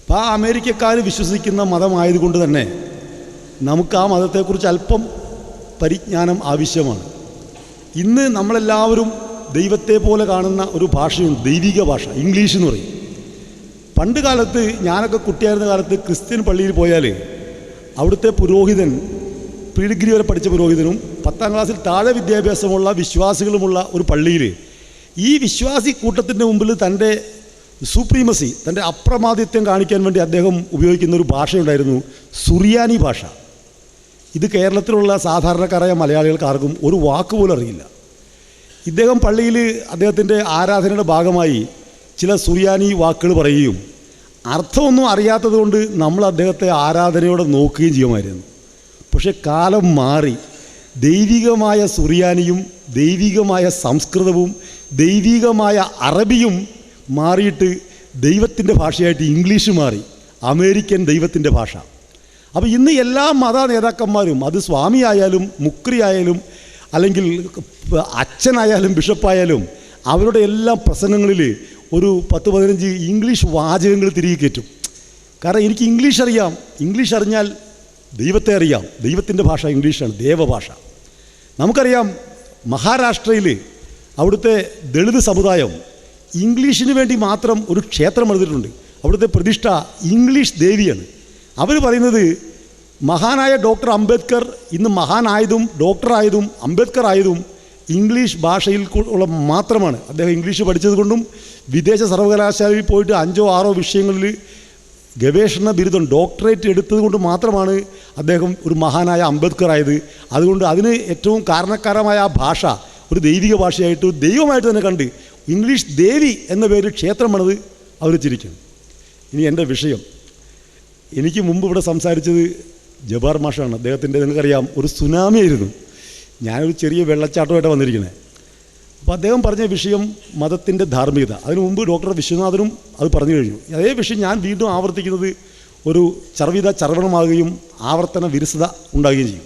അപ്പോൾ ആ അമേരിക്കക്കാർ വിശ്വസിക്കുന്ന മതമായതുകൊണ്ട് തന്നെ നമുക്ക് ആ മതത്തെക്കുറിച്ച് അല്പം പരിജ്ഞാനം ആവശ്യമാണ്. ഇന്ന് നമ്മളെല്ലാവരും ദൈവത്തെ പോലെ കാണുന്ന ഒരു ഭാഷയുണ്ട് ദൈവിക ഭാഷ ഇംഗ്ലീഷ് എന്ന് പറയും. പണ്ട് കാലത്ത് ഞാനൊക്കെ കുട്ടിയായിരുന്ന കാലത്ത് ക്രിസ്ത്യൻ പള്ളിയിൽ പോയാൽ അവിടുത്തെ പുരോഹിതൻ പ്രീ ഡിഗ്രി വരെ പഠിച്ച പുരോഹിതനും പത്താം ക്ലാസ്സിൽ താഴെ വിദ്യാഭ്യാസമുള്ള വിശ്വാസികളുമുള്ള ഒരു പള്ളിയിൽ ഈ വിശ്വാസി കൂട്ടത്തിന്റെ മുമ്പിൽ തന്റെ സൂപ്രീമസി തന്റെ അപ്രമാദിത്യം കാണിക്കാൻ വേണ്ടി അദ്ദേഹം ഉപയോഗിക്കുന്ന ഒരു ഭാഷയുണ്ടായിരുന്നു സുറിയാനി ഭാഷ. ഇത് കേരളത്തിലുള്ള സാധാരണക്കാരായ മലയാളികൾക്ക് ആർക്കും ഒരു വാക്ക് പോലും അറിയില്ല. ഇദ്ദേഹം പള്ളിയിൽ അദ്ദേഹത്തിന്റെ ആരാധനയുടെ ഭാഗമായി ചില സുറിയാനി വാക്കുകൾ പറയുകയും അർത്ഥമൊന്നും അറിയാത്തത് കൊണ്ട് നമ്മൾ അദ്ദേഹത്തെ ആരാധനയോടെ നോക്കുകയും ചെയ്യുമായിരുന്നു. പക്ഷെ കാലം മാറി. ദൈവികമായ സുറിയാനിയും ദൈവികമായ സംസ്കൃതവും ദൈവികമായ അറബിയും മാറിയിട്ട് ദൈവത്തിന്റെ ഭാഷയായിട്ട് ഇംഗ്ലീഷ് മാറി. അമേരിക്കൻ ദൈവത്തിന്റെ ഭാഷ. അപ്പോൾ ഇന്ന് എല്ലാ മത നേതാക്കന്മാരും അത് സ്വാമിയായാലും മുക്രിയായാലും അല്ലെങ്കിൽ അച്ഛനായാലും ബിഷപ്പായാലും അവരുടെ എല്ലാ പ്രസംഗങ്ങളിൽ ഒരു പത്ത് പതിനഞ്ച് ഇംഗ്ലീഷ് വാചകങ്ങൾ തിരികെ കയറ്റും. കാരണം എനിക്ക് ഇംഗ്ലീഷ് അറിയാം. ഇംഗ്ലീഷ് അറിഞ്ഞാൽ ദൈവത്തെ അറിയാം. ദൈവത്തിന്റെ ഭാഷ ഇംഗ്ലീഷാണ് ദേവഭാഷ. നമുക്കറിയാം മഹാരാഷ്ട്രയിൽ അവിടുത്തെ ദളിത് സമുദായം ഇംഗ്ലീഷിന് വേണ്ടി മാത്രം ഒരു ക്ഷേത്രം എടുത്തിട്ടുണ്ട് അവിടുത്തെ പ്രതിഷ്ഠ ഇംഗ്ലീഷ് ദേവിയാണ്. അവർ പറയുന്നത് മഹാനായ ഡോക്ടർ അംബേദ്കർ ഇന്ന് മഹാനായതും ഡോക്ടറായതും അംബേദ്കർ ആയതും ഇംഗ്ലീഷ് ഭാഷയിൽ ഉള്ള മാത്രമാണ്. അദ്ദേഹം ഇംഗ്ലീഷ് പഠിച്ചത് കൊണ്ടും വിദേശ സർവകലാശാലയിൽ പോയിട്ട് അഞ്ചോ ആറോ വിഷയങ്ങളിൽ ഗവേഷണ ബിരുദം ഡോക്ടറേറ്റ് എടുത്തത് കൊണ്ട് മാത്രമാണ് അദ്ദേഹം ഒരു മഹാനായ അംബേദ്കർ ആയത് അതുകൊണ്ട് അതിന് ഏറ്റവും കാരണക്കാരമായ ആ ഭാഷ ഒരു ദൈവിക ഭാഷയായിട്ട് ദൈവമായിട്ട് തന്നെ കണ്ട് ഇംഗ്ലീഷ് ദേവി എന്ന പേര് ക്ഷേത്രം പണിത് അവർ ചിരിക്കുന്നു ഇനി എന്റെ വിഷയം. എനിക്ക് മുമ്പ് ഇവിടെ സംസാരിച്ചത് ജബാർ മാഷാണ്. അദ്ദേഹത്തിന്റെ നിങ്ങൾക്കറിയാം ഒരു സുനാമി ആയിരുന്നു ഞാനൊരു ചെറിയ വെള്ളച്ചാട്ടമായിട്ട് വന്നിരിക്കുന്നത്. അപ്പോൾ അദ്ദേഹം പറഞ്ഞ വിഷയം മതത്തിന്റെ ധാർമ്മികത. അതിനു മുമ്പ് ഡോക്ടർ വിശ്വനാഥനും അത് പറഞ്ഞു കഴിഞ്ഞു. അതേ വിഷയം ഞാൻ വീണ്ടും ആവർത്തിക്കുന്നത് ഒരു ചർവിത ചർവണമാകുകയും ആവർത്തന വിരസത ഉണ്ടാകുകയും ചെയ്യും.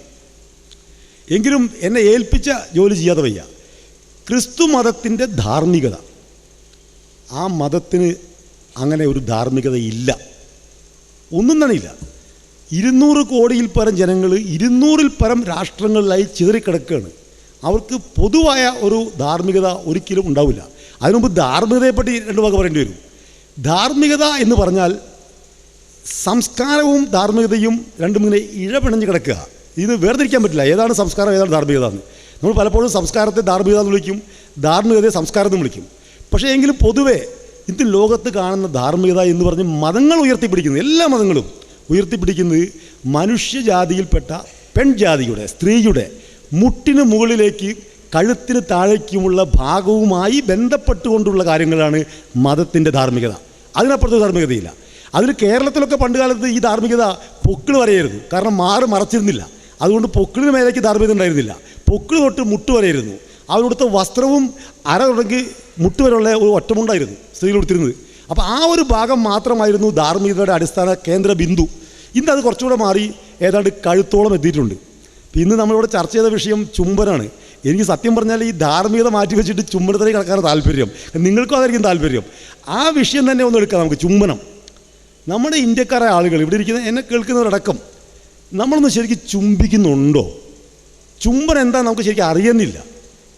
എങ്കിലും എന്നെ ഏൽപ്പിച്ച ജോലി ചെയ്യാതെ വയ്യ. ക്രിസ്തു മതത്തിന്റെ ധാർമ്മികത. ആ മതത്തിന് അങ്ങനെ ഒരു ധാർമ്മികത ഇല്ല. ഒന്നും തന്നെ ഇല്ല. ഇരുന്നൂറ് കോടിയിൽ പരം ജനങ്ങൾ ഇരുന്നൂറിൽ പരം രാഷ്ട്രങ്ങളിലായി ചിതറിക്കിടക്കുകയാണ്. അവർക്ക് പൊതുവായ ഒരു ധാർമ്മികത ഒരിക്കലും ഉണ്ടാവില്ല. അതിനുമുമ്പ് ധാർമ്മികതയെപ്പറ്റി രണ്ട് വാക്ക് പറയേണ്ടി വരും. ധാർമ്മികത എന്ന് പറഞ്ഞാൽ സംസ്കാരവും ധാർമ്മികതയും രണ്ടും ഇങ്ങനെ ഇഴപിണഞ്ഞ് കിടക്കുക. ഇത് വേർതിരിക്കാൻ പറ്റില്ല. ഏതാണ് സംസ്കാരം ഏതാണ് ധാർമ്മികത എന്ന്. നമ്മൾ പലപ്പോഴും സംസ്കാരത്തെ ധാർമ്മികത എന്ന് വിളിക്കും ധാർമ്മികതയെ സംസ്കാരം എന്ന് വിളിക്കും. പക്ഷേ എങ്കിലും പൊതുവേ ഇന്ന് ലോകത്ത് കാണുന്ന ധാർമ്മികത എന്ന് പറഞ്ഞ് മതങ്ങൾ ഉയർത്തിപ്പിടിക്കുന്നത് എല്ലാ മതങ്ങളും ഉയർത്തിപ്പിടിക്കുന്നത് മനുഷ്യജാതിയിൽപ്പെട്ട പെൺജാതിയുടെ സ്ത്രീയുടെ മുട്ടിന് മുകളിലേക്ക് കഴുത്തിന് താഴേക്കുമുള്ള ഭാഗവുമായി ബന്ധപ്പെട്ടുകൊണ്ടുള്ള കാര്യങ്ങളാണ് മതത്തിന്റെ ധാർമ്മികത. അതിനപ്പുറത്ത് ധാർമ്മികതയില്ല. അതിൽ കേരളത്തിലൊക്കെ പണ്ടുകാലത്ത് ഈ ധാർമ്മികത പൊക്കിൾ വരെയായിരുന്നു കാരണം മാറ് മറച്ചിരുന്നില്ല. അതുകൊണ്ട് പൊക്കിളിന് മേലേക്ക് ധാർമ്മികത ഉണ്ടായിരുന്നില്ല. പൊക്കിൾ തൊട്ട് മുട്ട് വരെയായിരുന്നു അവരുടെ വസ്ത്രവും അര തുടങ്ങി മുട്ട് വരെയുള്ള ഒരു ഒറ്റമുണ്ടായിരുന്നു സ്ത്രീകൾ ഉടുത്തിരുന്നത്. അപ്പോൾ ആ ഒരു ഭാഗം മാത്രമായിരുന്നു ധാർമ്മികതയുടെ അടിസ്ഥാന കേന്ദ്ര ബിന്ദു. ഇന്ന് അത് കുറച്ചുകൂടെ മാറി ഏതാണ്ട് കഴുത്തോളം എത്തിയിട്ടുണ്ട്. ഇന്ന് നമ്മളിവിടെ ചർച്ച ചെയ്ത വിഷയം ചുംബനാണ്. എനിക്ക് സത്യം പറഞ്ഞാൽ ഈ ധാർമ്മികത മാറ്റി വെച്ചിട്ട് ചുംബനത്തിലേക്ക് കിടക്കാൻ താല്പര്യം. നിങ്ങൾക്കും അതായിരിക്കും താല്പര്യം. ആ വിഷയം തന്നെ ഒന്ന് എടുക്കാം നമുക്ക് ചുംബനം. നമ്മുടെ ഇന്ത്യക്കാരെ ആളുകൾ ഇവിടെ ഇരിക്കുന്ന എന്നെ കേൾക്കുന്നവരടക്കം നമ്മളൊന്ന് ശരിക്കും ചുംബിക്കുന്നുണ്ടോ? ചുംബനം എന്താ നമുക്ക് ശരിക്കും അറിയുന്നില്ല.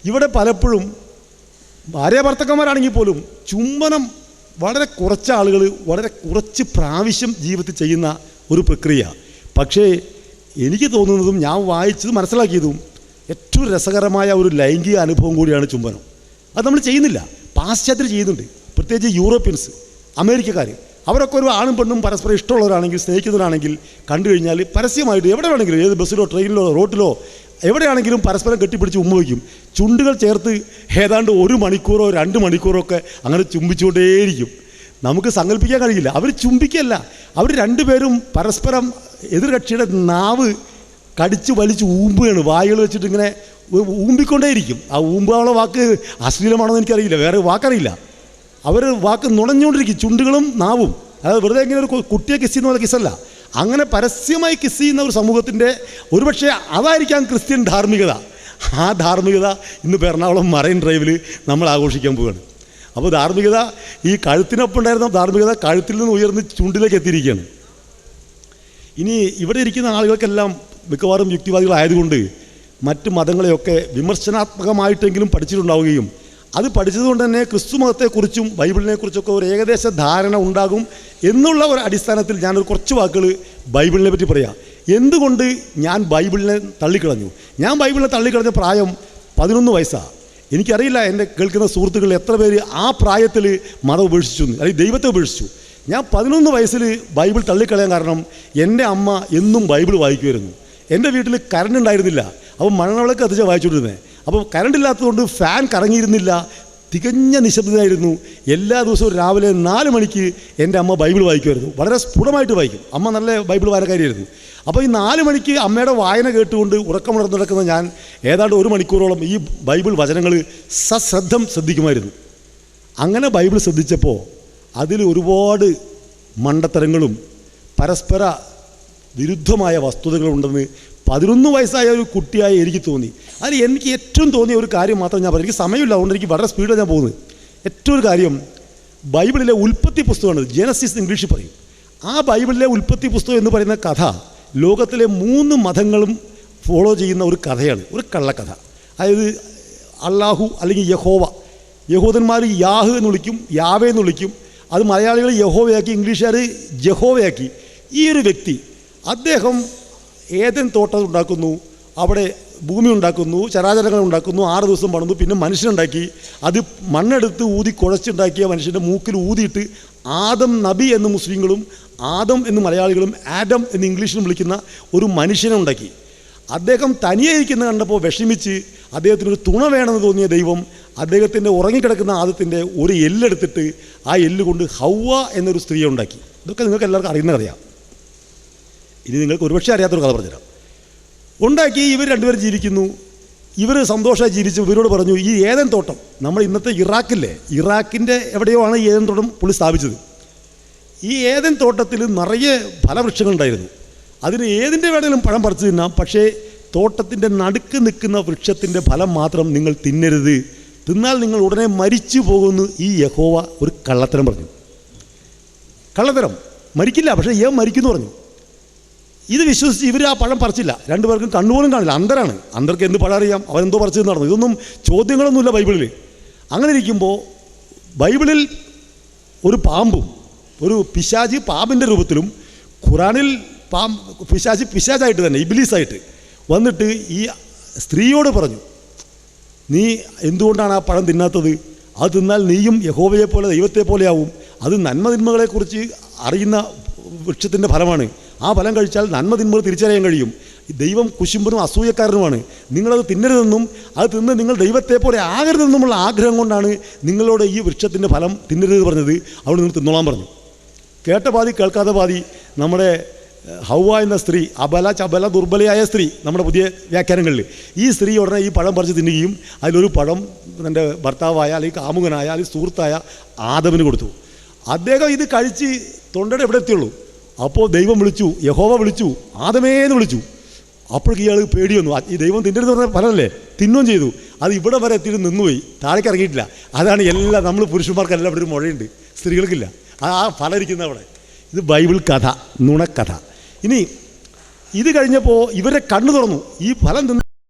ഇവിടെ പലപ്പോഴും ഭാര്യ ഭർത്തക്കന്മാരാണെങ്കിൽ പോലും ചുംബനം വളരെ കുറച്ച് ആളുകൾ വളരെ കുറച്ച് പ്രാവശ്യം ജീവിതത്തിൽ ചെയ്യുന്ന ഒരു പ്രക്രിയ. പക്ഷേ എനിക്ക് തോന്നുന്നതും ഞാൻ വായിച്ചത് മനസ്സിലാക്കിയതും ഏറ്റവും രസകരമായ ഒരു ലൈംഗിക അനുഭവം കൂടിയാണ് ചുംബനം. അത് നമ്മൾ ചെയ്യുന്നില്ല. പാശ്ചാത്യർ ചെയ്യുന്നുണ്ട്. പ്രത്യേകിച്ച് യൂറോപ്യൻസ് അമേരിക്കക്കാർ. അവരൊക്കെ ഒരു ആണും പെണ്ണും പരസ്പരം ഇഷ്ടമുള്ളവരാണെങ്കിൽ സ്നേഹിക്കുന്നവരാണെങ്കിൽ കണ്ടു കഴിഞ്ഞാൽ പരസ്യമായിട്ട് എവിടെ വേണമെങ്കിലും ഏത് ബസ്സിലോ ട്രെയിനിലോ റോട്ടിലോ എവിടെയാണെങ്കിലും പരസ്പരം കെട്ടിപ്പിടിച്ച് ഉമ്മ വയ്ക്കും. ചുണ്ടുകൾ ചേർത്ത് ഏതാണ്ട് ഒരു മണിക്കൂറോ രണ്ട് മണിക്കൂറോ ഒക്കെ അങ്ങനെ ചുംബിച്ചുകൊണ്ടേയിരിക്കും. നമുക്ക് സങ്കല്പിക്കാൻ കഴിയില്ല. അവർ ചുംബിക്കല്ല അവർ രണ്ടുപേരും പരസ്പരം എതിർകക്ഷിയുടെ നാവ് കടിച്ച് വലിച്ച് ഊമ്പുകയാണ്. വായുകൾ വെച്ചിട്ട് ഇങ്ങനെ ഊമ്പിക്കൊണ്ടേയിരിക്കും. ആ ഊമ്പാനുള്ള വാക്ക് അശ്ലീലമാണോ എന്ന് എനിക്കറിയില്ല. വേറെ വാക്കറിയില്ല. അവർ വാക്ക് നുണഞ്ഞുകൊണ്ടിരിക്കും. ചുണ്ടുകളും നാവും. അതായത് വെറുതെ ഇങ്ങനെ ഒരു കുട്ടിയെ കിസ് ചെയ്യുന്ന പോലെ കിസ്സല്ല. അങ്ങനെ പരസ്യമായി കിസ് ചെയ്യുന്ന ഒരു സമൂഹത്തിന്റെ ഒരുപക്ഷെ അതായിരിക്കാം ക്രിസ്ത്യൻ ധാർമ്മികത. ആ ധാർമ്മികത ഇന്ന് എറണാകുളം മറൈൻ ഡ്രൈവിൽ നമ്മൾ ആഘോഷിക്കാൻ പോവുകയാണ്. അപ്പോൾ ധാർമ്മികത ഈ കഴുത്തിനൊപ്പം ഉണ്ടായിരുന്ന ധാർമ്മികത കഴുത്തിൽ നിന്ന് ഉയർന്ന് ചുണ്ടിലേക്ക് എത്തിയിരിക്കുകയാണ്. ഇനി ഇവിടെ ഇരിക്കുന്ന ആളുകൾക്കെല്ലാം മിക്കവാറും യുക്തിവാദികളായതുകൊണ്ട് മറ്റ് മതങ്ങളെയൊക്കെ വിമർശനാത്മകമായിട്ടെങ്കിലും പഠിച്ചിട്ടുണ്ടാവുകയും അത് പഠിച്ചതുകൊണ്ട് തന്നെ ക്രിസ്തു മതത്തെക്കുറിച്ചും ബൈബിളിനെക്കുറിച്ചൊക്കെ ഒരു ഏകദേശ ധാരണ ഉണ്ടാകും എന്നുള്ള ഒരു അടിസ്ഥാനത്തിൽ ഞാനൊരു കുറച്ച് വാക്കുകൾ ബൈബിളിനെ പറ്റി പറയാം. എന്തുകൊണ്ട് ഞാൻ ബൈബിളിനെ തള്ളിക്കളഞ്ഞു? ഞാൻ ബൈബിളിനെ തള്ളിക്കളഞ്ഞ പ്രായം പതിനൊന്ന് വയസ്സാണ് എനിക്കറിയില്ല എന്റെ കേൾക്കുന്ന സുഹൃത്തുക്കൾ എത്ര പേര് ആ പ്രായത്തിൽ മതം ഉപേക്ഷിച്ചു അല്ലെങ്കിൽ ദൈവത്തെ ഉപേക്ഷിച്ചു. ഞാൻ പതിനൊന്ന് വയസ്സിൽ ബൈബിൾ തള്ളിക്കളയാൻ കാരണം എന്റെ അമ്മ എന്നും ബൈബിൾ വായിക്കുമായിരുന്നു. എന്റെ വീട്ടിൽ കറണ്ട് ഉണ്ടായിരുന്നില്ല. അപ്പോൾ മണ്ണവിളക്ക് കത്തിച്ച വായിച്ചുകൊണ്ടിരുന്നത് അപ്പോൾ കറണ്ട് ഇല്ലാത്തതുകൊണ്ട് ഫാൻ കറങ്ങിയിരുന്നില്ല. തികഞ്ഞ നിശബ്ദതയായിരുന്നു എല്ലാ ദിവസവും രാവിലെ നാല് മണിക്ക് എന്റെ അമ്മ ബൈബിൾ വായിക്കുമായിരുന്നു. വളരെ സ്ഫുടമായിട്ട് വായിക്കും. അമ്മ നല്ല ബൈബിൾ വായനക്കാരിയായിരുന്നു. അപ്പോൾ ഈ നാല് മണിക്ക് അമ്മയുടെ വായന കേട്ടുകൊണ്ട് ഉറക്കമുണർന്നു നടക്കുന്ന ഞാൻ ഏതാണ്ട് ഒരു മണിക്കൂറോളം ഈ ബൈബിൾ വചനങ്ങൾ സശ്രദ്ധം ശ്രദ്ധിക്കുമായിരുന്നു. അങ്ങനെ ബൈബിൾ ശ്രദ്ധിച്ചപ്പോൾ അതിൽ ഒരുപാട് മണ്ടത്തരങ്ങളും പരസ്പര വിരുദ്ധമായ വസ്തുതകളുണ്ടെന്ന് പതിനൊന്ന് വയസ്സായ ഒരു കുട്ടിയായി എനിക്ക് തോന്നി. അതിൽ എനിക്ക് ഏറ്റവും തോന്നിയ ഒരു കാര്യം മാത്രം ഞാൻ പറഞ്ഞു എനിക്ക് സമയമില്ല. അതുകൊണ്ട് എനിക്ക് വളരെ സ്പീഡിലാണ് ഞാൻ പോകുന്നത്. ഏറ്റവും ഒരു കാര്യം ബൈബിളിലെ ഉൽപ്പത്തി പുസ്തകമാണ്. ജനസിസ് ഇംഗ്ലീഷിൽ പറയും. ആ ബൈബിളിലെ ഉൽപ്പത്തി പുസ്തകം എന്ന് പറയുന്ന കഥ ലോകത്തിലെ മൂന്ന് മതങ്ങളും ഫോളോ ചെയ്യുന്ന ഒരു കഥയാണ്. ഒരു കള്ളക്കഥ. അതായത് അള്ളാഹു അല്ലെങ്കിൽ യഹോവ. യഹൂദന്മാർ യാഹ് എന്ന് വിളിക്കും യാവേ എന്ന് വിളിക്കും. അത് മലയാളികൾ യഹോവയാക്കി ഇംഗ്ലീഷുകാർ ജഹോവയാക്കി ഈ ഒരു വ്യക്തി അദ്ദേഹം ഏതൻ തോട്ടം ഉണ്ടാക്കുന്നു അവിടെ ഭൂമി ഉണ്ടാക്കുന്നു ചരാചരങ്ങൾ ഉണ്ടാക്കുന്നു ആറ് ദിവസം പണിതു പിന്നെ മനുഷ്യനുണ്ടാക്കി അത് മണ്ണെടുത്ത് ഊതി കുഴച്ചുണ്ടാക്കിയ മനുഷ്യന്റെ മൂക്കിൽ ഊതിയിട്ട് ആദം നബി എന്ന് മുസ്ലിങ്ങളും ആദം എന്ന് മലയാളികളും ആഡം എന്ന് ഇംഗ്ലീഷിലും വിളിക്കുന്ന ഒരു മനുഷ്യനെ ഉണ്ടാക്കി. അദ്ദേഹം തനിയെ ഇരിക്കുന്ന കണ്ടപ്പോൾ വിഷമിച്ച് അദ്ദേഹത്തിന് ഒരു തുണ വേണമെന്ന് തോന്നിയ ദൈവം അദ്ദേഹത്തിന്റെ ഉറങ്ങിക്കിടക്കുന്ന ആദത്തിന്റെ ഒരു എല്ലെടുത്തിട്ട് ആ എല്ല് കൊണ്ട് ഹൗവ എന്നൊരു സ്ത്രീയെ ഉണ്ടാക്കി. ഇതൊക്കെ നിങ്ങൾക്ക് എല്ലാവർക്കും അറിയുന്ന കഥയാണ് ഇനി നിങ്ങൾക്ക് ഒരുപക്ഷെ അറിയാത്തൊരു കഥ പറഞ്ഞുതരാം. ഉണ്ടാക്കി ഇവർ രണ്ടുപേരും ജീവിക്കുന്നു. ഇവർ സന്തോഷമായി ജീവിച്ച് ഇവരോട് പറഞ്ഞു ഈ ഏതൻ തോട്ടം നമ്മൾ ഇന്നത്തെ ഇറാഖില്ലേ? ഇറാഖിന്റെ എവിടെയോ ആണ് ഈ ഏതൻ തോട്ടം പുള്ളി സ്ഥാപിച്ചത്. ഈ ഏതൻ തോട്ടത്തിൽ നിറയെ ഫലവൃക്ഷങ്ങളുണ്ടായിരുന്നു. അതിന് ഏതിന്റെ വേണമെങ്കിലും പഴം പറിച്ചു തിന്നാം പക്ഷേ തോട്ടത്തിന്റെ നടുക്ക് നിൽക്കുന്ന വൃക്ഷത്തിന്റെ ഫലം മാത്രം നിങ്ങൾ തിന്നരുത്. തിന്നാൽ നിങ്ങൾ ഉടനെ മരിച്ചു പോകുന്നു ഈ യഹോവ ഒരു കള്ളത്തരം പറഞ്ഞു. കള്ളത്തരം. മരിക്കില്ല പക്ഷേ ഏ മരിക്കുന്നു പറഞ്ഞു. ഇത് വിശ്വസിച്ച് ഇവർ ആ പഴം പറിച്ചില്ല. രണ്ടുപേർക്കും കണ്ണുപോലും കാണില്ല. അന്തരാണ് അന്തർക്ക് എന്ത് പഴം അറിയാം? അവരെന്തോ പറിച്ചത് നടന്നു. ഇതൊന്നും ചോദ്യങ്ങളൊന്നുമില്ല ബൈബിളിൽ അങ്ങനെ ഇരിക്കുമ്പോൾ ബൈബിളിൽ ഒരു പാമ്പും ഒരു പിശാചി പാമ്പിന്റെ രൂപത്തിലും ഖുറാനിൽ പാമ്പ് പിശാചി പിശാജായിട്ട് തന്നെ ഇബിലീസായിട്ട് വന്നിട്ട് ഈ സ്ത്രീയോട് പറഞ്ഞു നീ എന്തുകൊണ്ടാണ് ആ പഴം തിന്നാത്തത്? അത് തിന്നാൽ നീയും യഹോവയെ പോലെ ദൈവത്തെ പോലെയാവും അത് നന്മതിന്മകളെക്കുറിച്ച് അറിയുന്ന വൃക്ഷത്തിന്റെ ഫലമാണ്. ആ ഫലം കഴിച്ചാൽ നന്മതിന്മകൾ തിരിച്ചറിയാൻ കഴിയും. ദൈവം കുശുമ്പനും അസൂയക്കാരനുമാണ്. നിങ്ങളത് തിന്നരുതെന്നും അത് തിന്ന് നിങ്ങൾ ദൈവത്തെ പോലെ ആകരുതെന്നുമുള്ള ആഗ്രഹം കൊണ്ടാണ് നിങ്ങളോട് ഈ വൃക്ഷത്തിന്റെ ഫലം തിന്നരുത് പറഞ്ഞത്. അവിടെ നിങ്ങൾ തിന്നോളാൻ പറഞ്ഞു. കേട്ട പാതി കേൾക്കാത്ത പാതി നമ്മുടെ ഹൗവ എന്ന സ്ത്രീ അബല ചബല ദുർബലയായ സ്ത്രീ നമ്മുടെ പുതിയ വ്യാഖ്യാനങ്ങളിൽ. ഈ സ്ത്രീ ഉടനെ ഈ പഴം പറിച്ച് തിന്നുകയും അതിലൊരു പഴം തന്റെ ഭർത്താവായ അല്ലെങ്കിൽ കാമുകനായ അല്ലെങ്കിൽ സുഹൃത്തായ ആദവിന് കൊടുത്തു. അദ്ദേഹം ഇത് കഴിച്ച് തൊണ്ടയുടെ എവിടെ എത്തിയുള്ളൂ. അപ്പോൾ ദൈവം വിളിച്ചു യഹോവ വിളിച്ചു ആദമേന്ന് വിളിച്ചു. അപ്പോഴേക്ക് ഇയാൾ പേടി വന്നു. ഈ ദൈവം തിന്നരുത് പറഞ്ഞ ഫലമല്ലേ തിന്നുകയും ചെയ്തു. അത് ഇവിടെ വരെ എത്തിയിട്ട് നിന്നുപോയി. താഴേക്ക് ഇറങ്ങിയിട്ടില്ല. അതാണ് എല്ലാം നമ്മൾ പുരുഷന്മാർക്കെല്ലാം ഇവിടെ ഒരു മുഴയുണ്ട്. സ്ത്രീകൾക്കില്ല. ആ ഫലം ഇരിക്കുന്ന അവിടെ. ഇത് ബൈബിൾ കഥ നുണക്കഥ. ഇനി ഇത് കഴിഞ്ഞപ്പോൾ ഇവരെ കണ്ണു തുറന്നു. ഈ ഫലം തിന്ന്